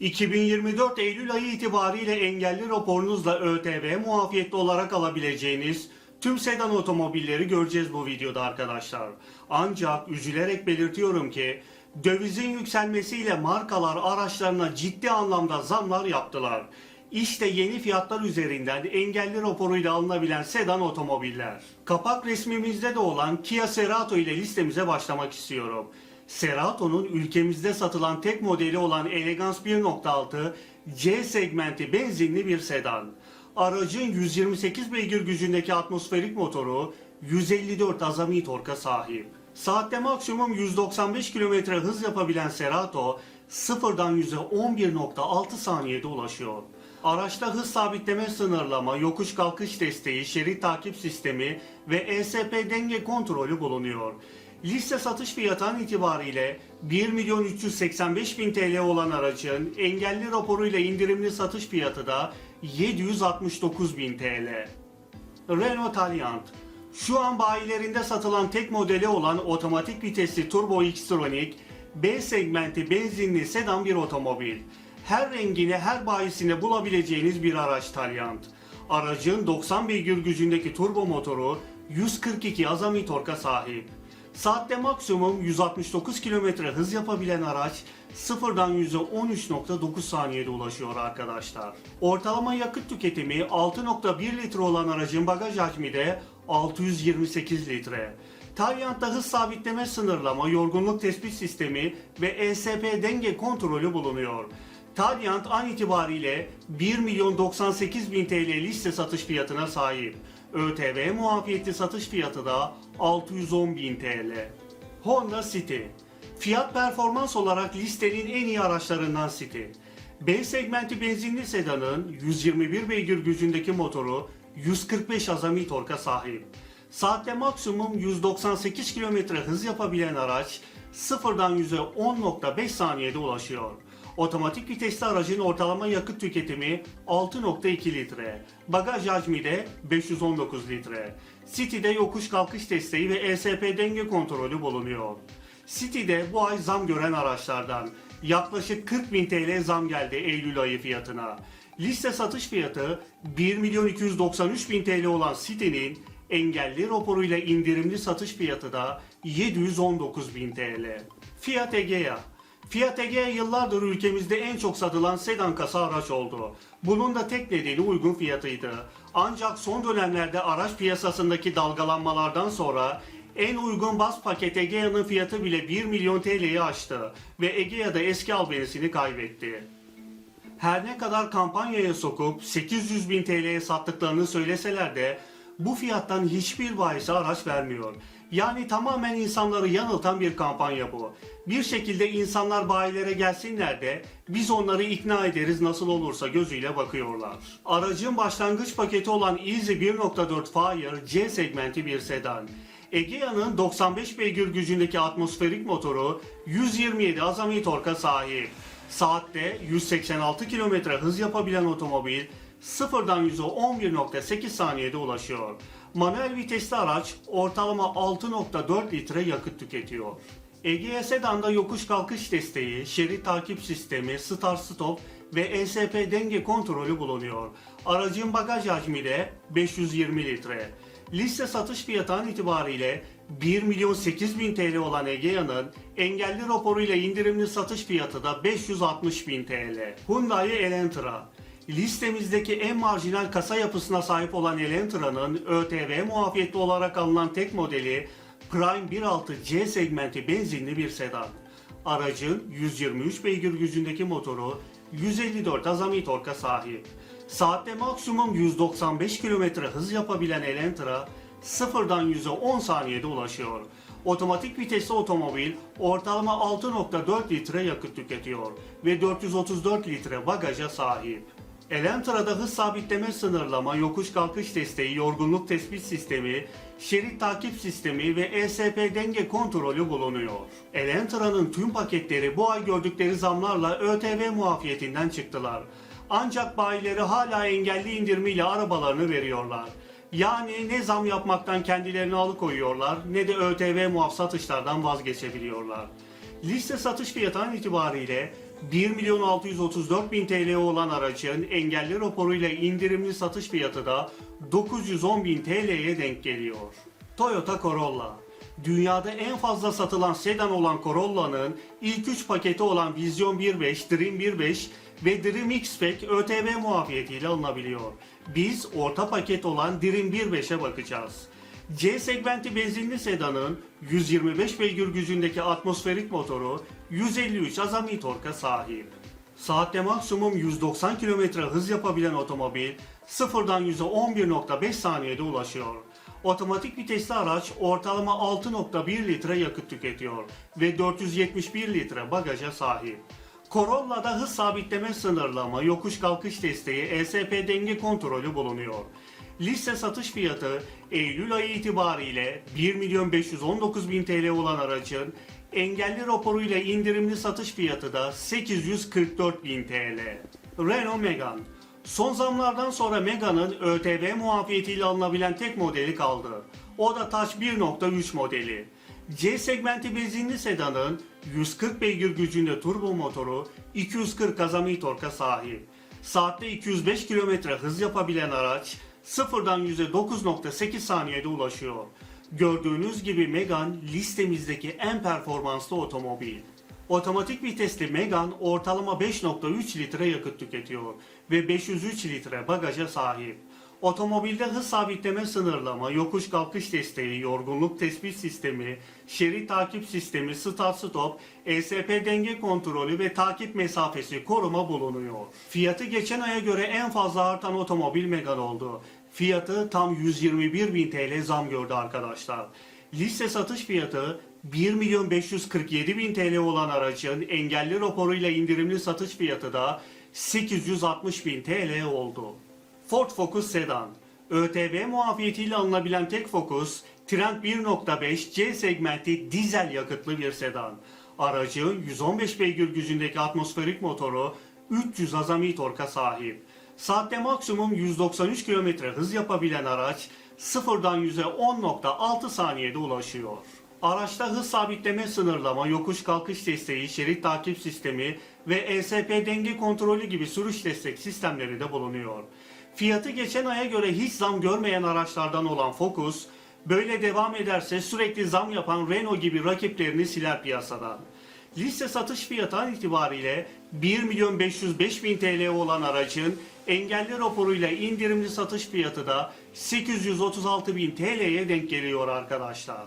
2024 Eylül ayı itibariyle engelli raporunuzla ÖTV muafiyetli olarak alabileceğiniz tüm sedan otomobilleri göreceğiz bu videoda arkadaşlar. Ancak üzülerek belirtiyorum ki dövizin yükselmesiyle markalar araçlarına ciddi anlamda zamlar yaptılar. İşte yeni fiyatlar üzerinden engelli raporuyla alınabilen sedan otomobiller. Kapak resmimizde de olan Kia Cerato ile listemize başlamak istiyorum. Cerato'nun ülkemizde satılan tek modeli olan Elegance 1.6 C segmenti benzinli bir sedan. Aracın 128 beygir gücündeki atmosferik motoru 154 azami torka sahip. Saatte maksimum 195 km hız yapabilen Cerato sıfırdan 100'e 11.6 saniyede ulaşıyor. Araçta hız sabitleme sınırlama, yokuş kalkış desteği, şerit takip sistemi ve ESP denge kontrolü bulunuyor. Liste satış fiyatı itibariyle 1 milyon 385 bin TL olan aracın engelli raporuyla indirimli satış fiyatı da 769 bin TL. Renault Taliant şu an bayilerinde satılan tek modeli olan otomatik vitesli turbo X-Tronic B segmenti benzinli sedan bir otomobil. Her rengini her bayisine bulabileceğiniz bir araç Taliant. Aracın 90 beygir gücündeki turbo motoru 142 azami torka sahip. Saatte maksimum 169 km hız yapabilen araç sıfırdan 100'e 13.9 saniyede ulaşıyor arkadaşlar. Ortalama yakıt tüketimi 6.1 litre olan aracın bagaj hacmi de 628 litre. Talyant'ta hız sabitleme sınırlama, yorgunluk tespit sistemi ve ESP denge kontrolü bulunuyor. Talyant an itibariyle 1 milyon 98 bin TL liste satış fiyatına sahip. ÖTV muafiyetli satış fiyatı da 610 bin TL. Honda City Fiyat performans olarak listenin en iyi araçlarından City. B segmenti benzinli sedanın 121 beygir gücündeki motoru 145 azami torka sahip. Saatte maksimum 198 km hız yapabilen araç sıfırdan 100'e 10.5 saniyede ulaşıyor. Otomatik vitesli aracın ortalama yakıt tüketimi 6.2 litre. Bagaj hacmi de 519 litre. City'de yokuş kalkış desteği ve ESP denge kontrolü bulunuyor. City'de bu ay zam gören araçlardan yaklaşık 40 bin TL zam geldi Eylül ayı fiyatına. Liste satış fiyatı 1 milyon 293 bin TL olan City'nin engelli raporuyla indirimli satış fiyatı da 719 bin TL. Fiat Egea Fiat Egea yıllardır ülkemizde en çok satılan sedan kasa araç oldu. Bunun da tek nedeni uygun fiyatıydı. Ancak son dönemlerde araç piyasasındaki dalgalanmalardan sonra en uygun bas paket Egea'nın fiyatı bile 1 milyon TL'yi aştı ve Egea da eski albenisini kaybetti. Her ne kadar kampanyaya sokup 800 bin TL'ye sattıklarını söyleseler de bu fiyattan hiçbir bayisi araç vermiyor. Yani tamamen insanları yanıltan bir kampanya bu. Bir şekilde insanlar bayilere gelsinler de biz onları ikna ederiz nasıl olursa gözüyle bakıyorlar. Aracın başlangıç paketi olan Easy 1.4 Fire C segmenti bir sedan. Egea'nın 95 beygir gücündeki atmosferik motoru 127 azami torka sahip. Saatte 186 km hız yapabilen otomobil sıfırdan 100'e 11.8 saniyede ulaşıyor. Manuel vitesli araç ortalama 6.4 litre yakıt tüketiyor. Egea Sedan'da yokuş kalkış desteği, şerit takip sistemi, start stop ve ESP denge kontrolü bulunuyor. Aracın bagaj hacmi de 520 litre. Liste satış fiyatı itibariyle 1 milyon 8 bin TL olan Egea'nın engelli raporuyla indirimli satış fiyatı da 560 bin TL. Hyundai Elantra Listemizdeki en marjinal kasa yapısına sahip olan Elantra'nın ÖTV muafiyetli olarak alınan tek modeli Prime 1.6 C segmenti benzinli bir sedan. Aracın 123 beygir gücündeki motoru 154 azami torka sahip. Saatte maksimum 195 km hız yapabilen Elantra sıfırdan 100'e 10 saniyede ulaşıyor. Otomatik vitesli otomobil ortalama 6.4 litre yakıt tüketiyor ve 434 litre bagaja sahip. Elantra'da hız sabitleme sınırlama, yokuş kalkış desteği, yorgunluk tespit sistemi, şerit takip sistemi ve ESP denge kontrolü bulunuyor. Elantra'nın tüm paketleri bu ay gördükleri zamlarla ÖTV muafiyetinden çıktılar. Ancak bayileri hala engelli indirimiyle arabalarını veriyorlar. Yani ne zam yapmaktan kendilerini alıkoyuyorlar ne de ÖTV muaf satışlardan vazgeçebiliyorlar. Liste satış fiyatı an itibariyle 1 milyon 634 bin TL olan aracın engelli raporuyla indirimli satış fiyatı da 910 bin TL'ye denk geliyor. Toyota Corolla Dünyada en fazla satılan sedan olan Corolla'nın ilk 3 paketi olan Vision 1.5, Dream 1.5 ve Dream X-Pack ÖTV muafiyetiyle alınabiliyor. Biz orta paket olan Dream 1.5'e bakacağız. C segmenti benzinli sedanın 125 beygir gücündeki atmosferik motoru 153 azami torka sahip. Saatte maksimum 190 km hız yapabilen otomobil sıfırdan 100'e 11.5 saniyede ulaşıyor. Otomatik vitesli araç ortalama 6.1 litre yakıt tüketiyor ve 471 litre bagaja sahip. Corolla'da hız sabitleme sınırlama, yokuş kalkış desteği, ESP denge kontrolü bulunuyor. Liste satış fiyatı Eylül ayı itibariyle 1 milyon 519 bin TL olan aracın engelli raporuyla indirimli satış fiyatı da 844 bin TL. Renault Megane Son zamlardan sonra Megane'ın ÖTV muafiyetiyle alınabilen tek modeli kaldı. O da Touch 1.3 modeli. C segmenti benzinli sedanın 140 beygir gücünde turbo motoru 240 azami torka sahip. Saatte 205 km hız yapabilen araç sıfırdan 100'e 9.8 saniyede ulaşıyor. Gördüğünüz gibi Megane listemizdeki en performanslı otomobil. Otomatik vitesli Megane ortalama 5.3 litre yakıt tüketiyor ve 503 litre bagaja sahip. Otomobilde hız sabitleme sınırlama, yokuş kalkış desteği, yorgunluk tespit sistemi, şerit takip sistemi, start stop, ESP denge kontrolü ve takip mesafesi koruma bulunuyor. Fiyatı geçen aya göre en fazla artan otomobil Megane oldu. Fiyatı tam 121 bin TL zam gördü arkadaşlar. Liste satış fiyatı 1 milyon 547 bin TL olan aracın engelli raporuyla indirimli satış fiyatı da 860 bin TL oldu. Ford Focus Sedan ÖTV muafiyetiyle alınabilen tek Focus, Trend 1.5 C segmenti dizel yakıtlı bir sedan. Aracın 115 beygir gücündeki atmosferik motoru 300 azami torka sahip. Saatte maksimum 193 km hız yapabilen araç sıfırdan 100'e 10.6 saniyede ulaşıyor. Araçta hız sabitleme sınırlama, yokuş kalkış desteği, şerit takip sistemi ve ESP denge kontrolü gibi sürüş destek sistemleri de bulunuyor. Fiyatı geçen aya göre hiç zam görmeyen araçlardan olan Focus, böyle devam ederse sürekli zam yapan Renault gibi rakiplerini siler piyasadan. Liste satış fiyatı an itibariyle 1 milyon 505 bin TL olan aracın engelli raporuyla indirimli satış fiyatı da 836 bin TL'ye denk geliyor arkadaşlar.